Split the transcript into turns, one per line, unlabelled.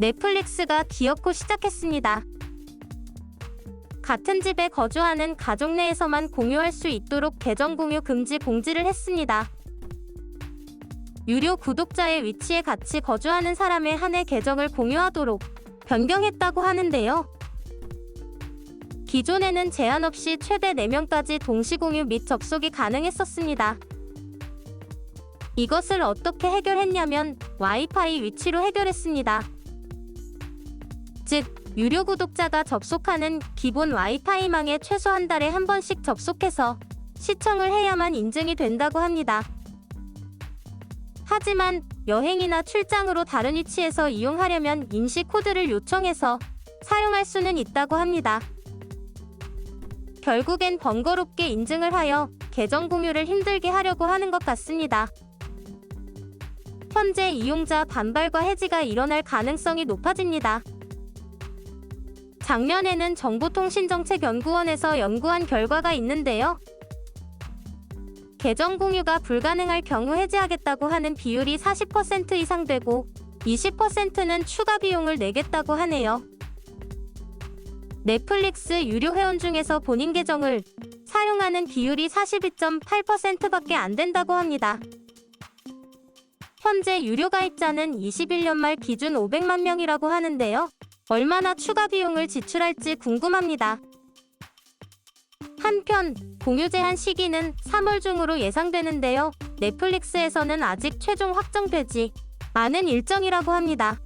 넷플릭스가 기어코 시작했습니다. 같은 집에 거주하는 가족 내에서만 공유할 수 있도록 계정 공유 금지 공지를 했습니다. 유료 구독자의 위치에 같이 거주하는 사람의 한해 계정을 공유하도록 변경했다고 하는데요. 기존에는 제한 없이 최대 4명까지 동시 공유 및 접속이 가능했었습니다. 이것을 어떻게 해결했냐면 와이파이 위치로 해결했습니다. 즉, 유료 구독자가 접속하는 기본 와이파이망에 최소 한 달에 한 번씩 접속해서 시청을 해야만 인증이 된다고 합니다. 하지만 여행이나 출장으로 다른 위치에서 이용하려면 인식 코드를 요청해서 사용할 수는 있다고 합니다. 결국엔 번거롭게 인증을 하여 계정 공유를 힘들게 하려고 하는 것 같습니다. 현재 이용자 반발과 해지가 일어날 가능성이 높아집니다. 작년에는 정보통신정책연구원에서 연구한 결과가 있는데요. 계정 공유가 불가능할 경우 해지하겠다고 하는 비율이 40% 이상 되고 20%는 추가 비용을 내겠다고 하네요. 넷플릭스 유료 회원 중에서 본인 계정을 사용하는 비율이 42.8%밖에 안 된다고 합니다. 현재 유료 가입자는 21년 말 기준 500만 명이라고 하는데요. 얼마나 추가 비용을 지출할지 궁금합니다. 한편 공유 제한 시기는 3월 중으로 예상되는데요. 넷플릭스에서는 아직 최종 확정되지 않은 일정이라고 합니다.